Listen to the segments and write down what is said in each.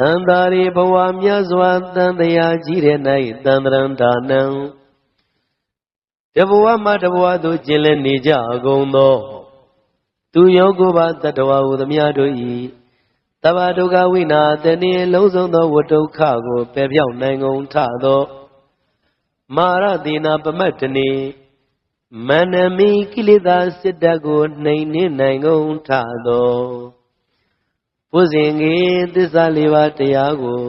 တန်တာရီဘဝမြတ်စွာတန်တရားကြီးတဲ့၌တန်တရံဒါနံတဘဝမှတဘဝသို့ကျင်လည်နေကြကုန်သော သူယောကိုပါတတဝဟုသမျှတို့ဤတဘာဒုက္ခဝိနာတဏိလုံးစုံသောဝတ္တုခကိုပယ်ပြောင်းနိုင်ကုန်ထသောမာရတိနာပမတ်တနေမန္နမိကိလေသာစစ်တပ်ကိုနှိမ်နှင်းနိုင်ကုန်ထသော ဘုဇင်ကြီးသစ္စာလေးပါးတရားကို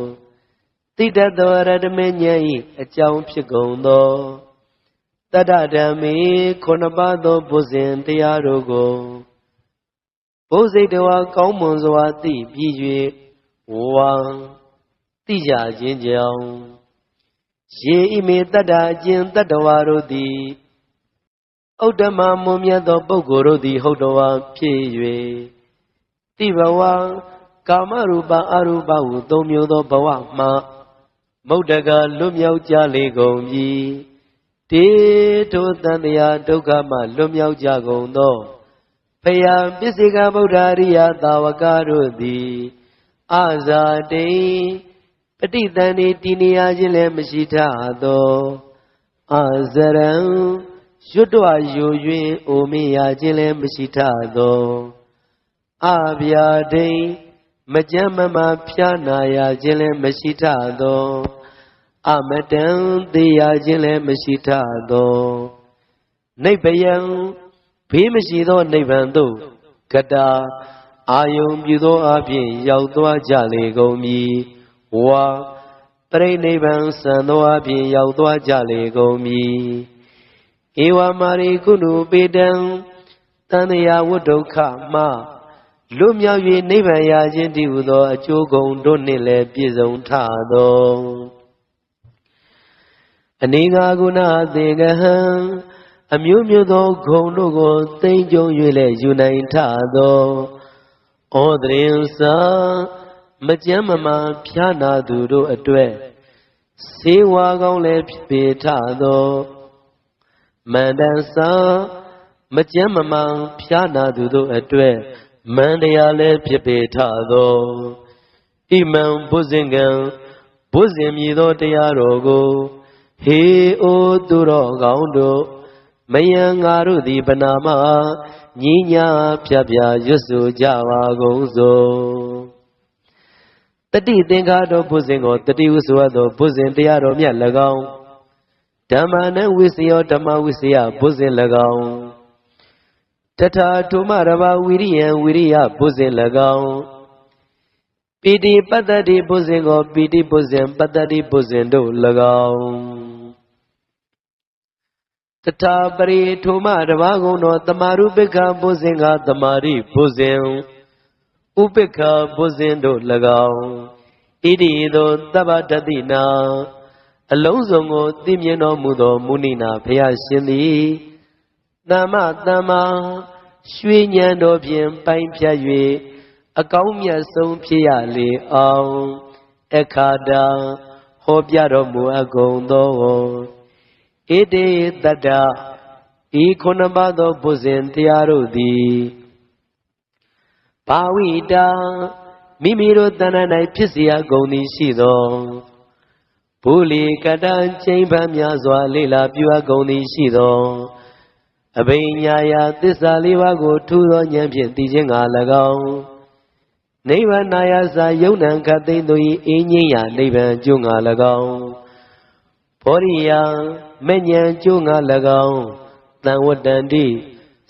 တိတတ်သောရတမေဉာဏ်ဤအကြောင်းဖြစ်ကုန်သောတတ္တဓမ္မေခုနှစ်ပါးသောဘုဇင်တရားတို့ကိုဘုဇိတဝါကောင်းမွန်စွာသိပြီး၍ဝံသိကြခြင်းကြောင့်ရေဣမေတတ္တအကျင့်တတ္တဝါတို့သည်ဥဒ္ဓမမွန်မြတ်သောပုဂ္ဂိုလ်တို့သည်ဟုတ်တော်ဝါဖြစ်၍ တိဘဝကာမရူပအရူပဟုသုံးမျိုးသောဘဝမှမုတ်တကလွတ်မြောက်ကြလေကုန်ပြီတေထိုတန်တရားဒုက္ခမှလွတ်မြောက်ကြကုန်သောဖယံပစ္စေကဗုဒ္ဓရိယသာဝကတို့သည်အာဇာတိပဋိသန္ဓေတည်နေရခြင်းလည်းမရှိထသောအာဇရံရွတ်တော်ယူ၍အိုမေရခြင်းလည်းမရှိထသော အဗျာဒိမကြမ်းမမာဖျားနာရခြင်းလည်းမရှိထသောအမတံသေးရခြင်းလည်းမရှိထသောနိဗ္ဗယံဘေးမရှိသောနိဗ္ဗာန်သို့ကတာအာယုံပြုသောအဖြစ်ရောက်သွားကြလေကုန်မည်ဝါပရိနိဗ္ဗာန်စံသောအဖြစ်ရောက်သွားကြလေကုန်မည်ဧဝမာရိကုဏုပေတံတန်တရာဝတ္ဒုက္ခမှ လွတ်မြောက်၍နိဗ္ဗာန်ရခြင်းတည်းဟူသောအကျိုးကုန်တို့နှင့်လည်းပြည့်စုံထသောအနေငါကုဏသေကဟံအမျိုးမျိုးသောဂုံတို့ကိုသိမ့်ကြုံ၍လည်းယူနိုင်ထသောဩဒရင်စာမကြမ်းမမာဖျားနာသူတို့အတွက်စေဝါကောင်းလည်းဖြစ်ပေထသောမန္တန်စာမကြမ်းမမာဖျားနာသူတို့အတွက် မန္တရားလည်းဖြစ်ပေထသောဣမံဘုဇင်ကံဘုဇင်မြည်သောတရားတော်ကိုဟေအိုသူတော်ကောင်းတို့မယံငါတို့သည်ပနာမညီညာဖြတ်ပြရွတ်ဆိုကြပါကုန်စို့တတိသင်္ခါတော်ဘုဇင်ကိုတတိဟုဆိုသောဘုဇင်တရားတော်မြတ်၎င်းဓမ္မနဝိစယောဓမ္မဝိစယဘုဇင်၎င်း တထာထုမရဘာဝိရိယံဝိရိယဘုဇင်၎င်းပိတိပတ္တတိဘုဇင်ကိုပိတိဘုဇင်ပတ္တတိဘုဇင်တို့၎င်းတထာပရိထုမတဘာကုံတော်တမာရုပိက္ခဘုဇင်ကတမာရိဘုဇင်ဥပိက္ခဘုဇင်တို့၎င်းဣတိသောတပ္ပတတိနာအလုံးစုံကိုသိမြင်တော်မူသောမုဏိနာဘုရားရှင်သည် သမ္မသမ္မာရွှေဉဏ်တော်ဖြင့်ပိုင်းဖြတ်၍အကောင်းမြတ်ဆုံးဖြစ်ရလေအောင်အခါတာဟောပြတော်မူအပ်ကုန်သောဣတိတတ္တဤခုနှစ်ပါးသောဘုဇင်တရားတို့သည်ဘာဝိတာမိမိတို့တဏ္ဍ၌ဖြစ်เสียကုန်သည်ရှိသောဘူလီကတံချိန်ပန်းများစွာလေလာပြုအပ်ကုန်သည်ရှိသော အဘိညာယသစ္စာလေးပါးကို ထူသောဉာဏ်ဖြင့်သိခြင်းငါ၎င်းနိဗ္ဗာန်နာယစာယုံနံခတ်သိမ့်တို့၏အင်းငိမ့်ရာနိဗ္ဗာန်ကျိုးငါ၎င်းဘောရိယမဉ္ဇဉ်ကျိုးငါ၎င်းတန်ဝတ္တန္တိ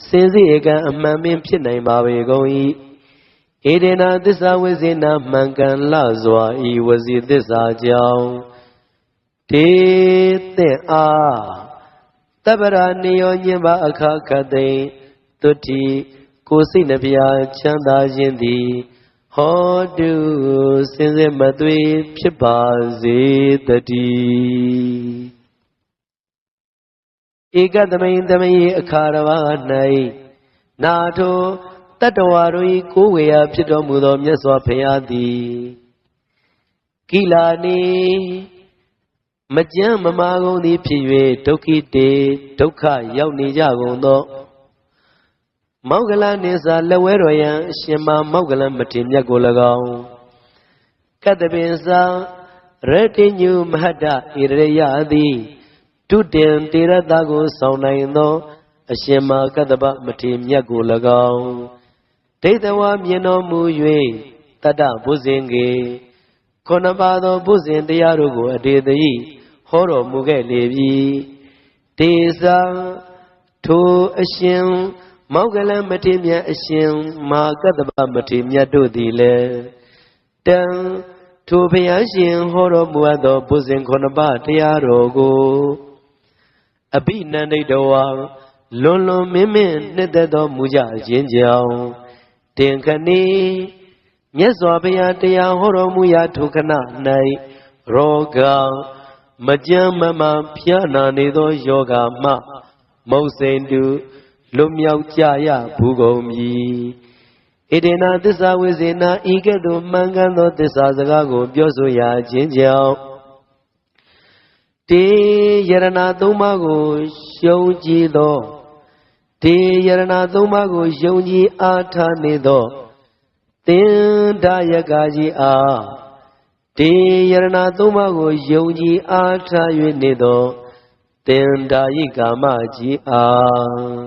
စင်စစ်အကံအမှန်ပင်ဖြစ်နိုင်ပါပေကုန်၏ဧဒေနာသစ္စာဝိဇေနာမှန်ကန်လစွာဤဝစီသစ္စာကြောင့်တေသင်အား တပ္ပရာနေယောညင်ပါအခါခသိတုတိကိုစိတ်နှပြချမ်းသာခြင်းသည်ဟောတုစင်စစ်မသွေဖြစ်ပါစေတည်းဧကသမိန်သမိန်အခါရဝ၌နာထိုတတ္တဝါတို့၏ကိုးဝေယဖြစ်တော်မူသောမြတ်စွာဘုရားသည်ကိလာနေ မကြမ်းမမာကုန်သည်ဖြစ်၍ဒုက္ခိတေဒုက္ခရောက်နေကြကုန်သောမောက္ကလနိစာလက်ဝဲတော်ယံအရှင်မမောက္ကလမထေမြတ်ကို၎င်းကတ္တပင်စာရတိညုမဟတ္တဣရယသည်တုတင်တေရတကိုဆောင်နိုင်သော အရှင်မာကတ္တပမထေမြတ်ကို၎င်းဒိဋ္ဌဝမြင်တော်မူ၍တတ္တဘုဇင်ကေခုနပါသောဘုဇင်တရားတို့ကိုအတေတိ ဟောတော်မူခဲ့လေပြီတေသာထိုအရှင်မောက္ကလမထေမြတ်အရှင်မဟာကတ္တပမထေမြတ်တို့သည်လည်းတံထိုဘုရားရှင်ဟောတော်မူအပ်သောဘုဇင်ခုနှစ်ပါးတရားတော်ကိုအဘိနန္ဒိတဝါလွန်လွန်မင်းမင်းနှစ်သက်တော်မူကြခြင်းကြောင့်တင်ခဏီမြတ်စွာဘုရားတရားဟောတော်မူရာထိုခဏ၌ရောဂ မကြမ်းမမှဖျားနာနေသောယောဂမှ မုတ်စိန်တုလွတ်မြောက်ကြရဘူးကုန်ပြီဣဒေနာသစ္စာဝိဇေနာဤကဲ့သို့မှန်ကန်သောသစ္စာစကားကို ပြောဆိုရခြင်းကြောင့်တေယရဏသုံးပါးကိုရှုံးကြည်သောတေယရဏသုံးပါးကိုယုံကြည်အားထားနေသောသင်္ဒယကကြီးအား တေယရဏသုံးပါးကိုယုံကြည်အားထား၍နေသောသင်္ဒာယိကာမကြီးအား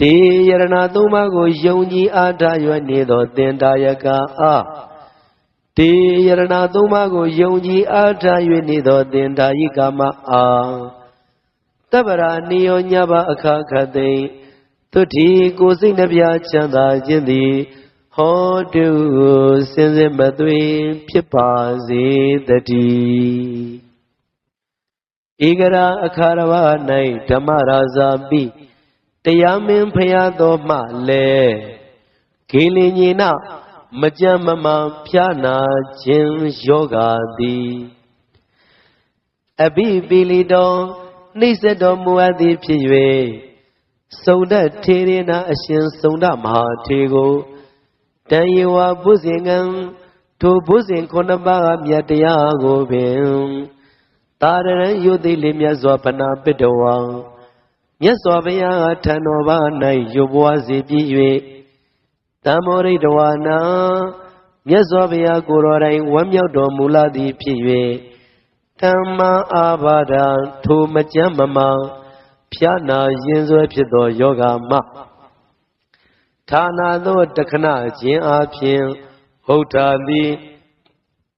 တေယရဏသုံးပါးကိုယုံကြည်အားထားရွနေသောသင်္တာယကအာတေယရဏသုံးပါးကိုယုံကြည်အားထား၍နေသောသင်္တာယိကာမအာတပ္ပရာနိယောညဘအခါခသိသုတိကိုစိတ်နှပြချမ်းသာခြင်းသည် ဟောတုစင်စစ်မသွေဖြစ်ပါစေတည်းဧကရာအခါရဝ၌ဓမ္မရာဇာပိတရားမင်းဖရာတော်မှလည်းခေလင်ညင်နာမကြမ်းမမှန်ဖြာနာခြင်းယောဂာသည်အဘိပိလီတော်နှိစ္စတော်မူအပ်သည်ဖြစ်၍စုံတထေရနာအရှင်စုံတမဟာထေကို တန်ယေဝဘုဇင်ကံထိုဘုဇင်ခုနှစ်ပါးမြတ်တရားကိုပင်တာရရန်ယုသိလေးမြတ်စွာဘနာပိတဝံမြတ်စွာဘုရားကထံတော်ဘာ၌ရုပ်ဘွားစီပြည့်၍တမောရိတဝါနာမြတ်စွာဘုရားကိုယ်တော်တိုင်ဝမ်းမြောက်တော်မူလာသည်ဖြစ်၍ဓမ္မအာဘာဒံထိုမကြမ်းမမှန်ဖြာနာရင်ဆွဲဖြစ်သောယောဂမှ ဌာနာသောတခဏခြင်းအားဖြင့်ဟုတ်တာသည်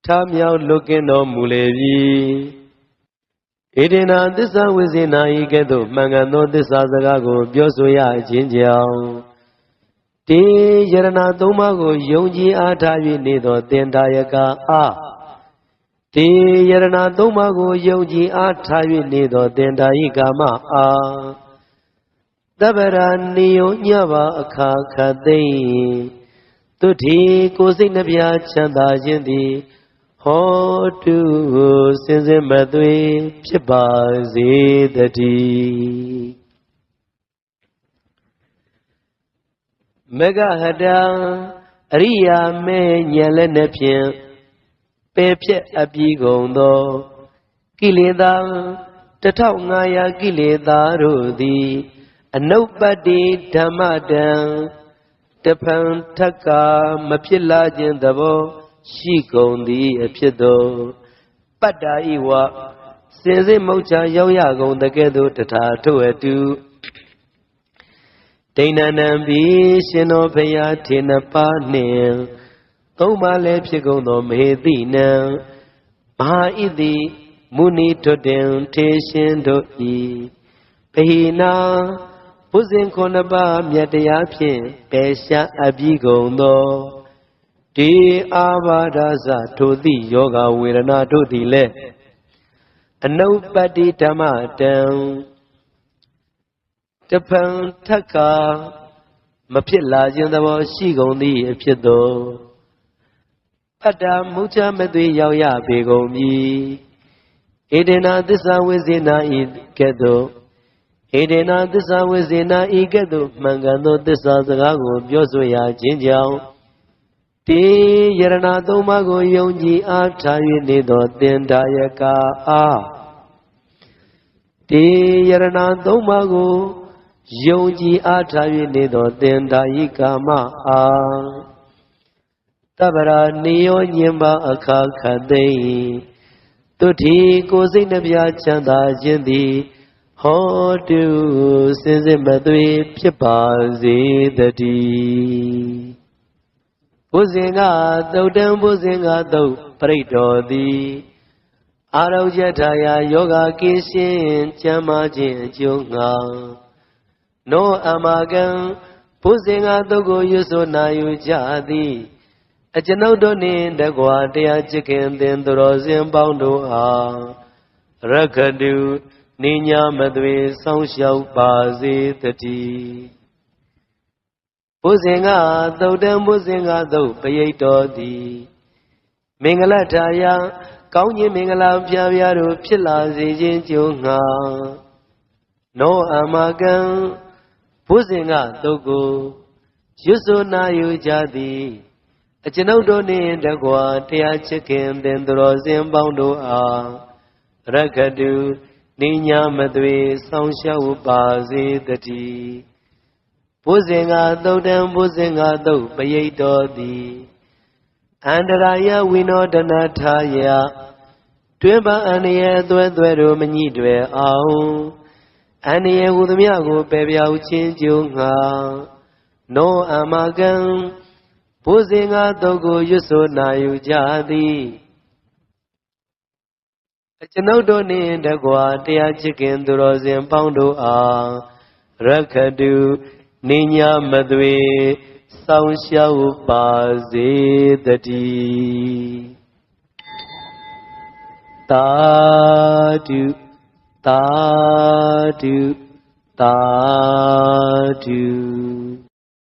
ထမြောက်လွတ်ကင်းတော်မူလေပြီဣတိနာသစ္စာဝိဇေနာဤကဲ့သို့မှန်ကန်သောသစ္စာစကားကို ပြောဆိုရခြင်းကြောင့်တေယရဏသုံးပါးကိုယုံကြည်အားထား၍နေသောတင်ဒါယကအာတေယရဏသုံးပါးကိုယုံကြည်အားထား၍နေသောတင်ဒါယိကာမအာ တပ္ပရာနိယောညဘာအခါခသိသုတိကိုစိတ်နှပြချမ်းသာခြင်းသည်ဟောတုစင်စစ်မသွေဖြစ်ပါစေတည်းမဂဟတံအရိယာမဲညံလက်နှဖြင့်ပယ်ဖြက်အပြီးကုန်သောကိလေသာ1500ကိလေသာတို့သည် အနုပတ္တိဓမ္မတံတဖန်ထက်ကမဖြစ်လာခြင်းသဘောရှိကုန်သည်အဖြစ်သောပတ္တာဤဝစင်စစ်မုတ်ချရောက်ရကုန်တကဲ့သို့တထာထို့အတူဒိဏနံဘီရှင်တော်ဖရာထေနပါနှင့်သုံးပါးလည်းဖြစ်ကုန်သောမေတိနံမဟာဣတိမုနီထွတ်တင်ထေရှင်တို့ဤပဟိနာ ဘုဇင်ခုနှစ်ပါးမြတ်တရားဖြင့်ပေရှားအပြီးကုန်သောဒီအာဘာဒသထိုတိယောဂဝေဒနာတို့သည်လည်းအနုပတ္တိဓမ္မတံတဖန်ထက်ကမဖြစ်လာခြင်းသဘောရှိကုန်သည့်အဖြစ်သောအတ္တမုချမသွေရောက်ရပေကုန်ပြီဧဒေနာသစ္စာဝိဇေနာဤကဲ့သို့ ဧဒေနာသစ္စာဝိဇေနာဤကဲ့သို့မှန်ကန်သောသစ္စာစကားကို ပြောဆိုရခြင်းကြောင့်တေယရဏသုံးပါးကိုယုံကြည်အားထား၍နေသောတင်ဒါယကာအားတေယရဏသုံးပါးကိုယုံကြည်အားထား၍နေသောတင်ဒါယိကာမအားတပ္ပရာနေယောညင်ပါအခါခတ်သိမ့်တုထီကိုစိတ်နှပြချမ်းသာခြင်းသည် ဟောတုစင်စစ်မသွေဖြစ်ပါစေတည်းဘုဇင်ကသုတ်တံဘုဇင်ကသုတ်ပရိတော်သည်အာရုံကြထာယာယောဂကင်းရှင်းကျမ်းမာခြင်းအကျိုးငှာနောအမကံဘုဇင်ကသုတ်ကိုရွဆိုနာယူကြသည်အကျွန်ုပ်တို့နှင့်တကွာတရားချစ်ခင်သင်သူတော်စင်ပေါင်းတို့အားရခတု နိညာမသွေစောင်းလျှောက်ပါစေတည်းဘုဇင်ကသုတ်တံဘုဇင်ကသုတ်ပရိတ်တော်သည်မင်္ဂလထာယကောင်းခြင်းမင်္ဂလာပြပြတို့ဖြစ်လာစေခြင်းကြုံငှာနောအမကံဘုဇင်ကသုတ်ကိုရွတ်ဆိုနာယူကြသည်အကျွန်ုပ်တို့နှင့်တကွာတရားချစ်ခင်သင်တော်စင်ပေါင်းတို့အားရခတု နိညာမသွေဆောင်းရှောက်ပါစေတည်းဘုဇင်ကသုတ်တံဘုဇင်ကသုတ်ပရိတ်တော်သည်အန္တရာယဝိနောဒနာထာယတွင်ပအန္တရာအသွဲသွဲတို့မညိတွယ်အောင်အန္တရာဟူသည်များကိုပယ်ပြောက်ခြင်းကြုံငှာနောအမကံဘုဇင်ကသုတ်ကိုရွတ်ဆိုနာယူကြသည် အကျွန်ုပ်တို့နှင့်တကွာတရားချစ်ခင်သူတော်စင်ပေါင်းတို့အားရခတုနိညာမသွေစောင်းရှောက်ပါစေတည်းတာတုတာတုတာတု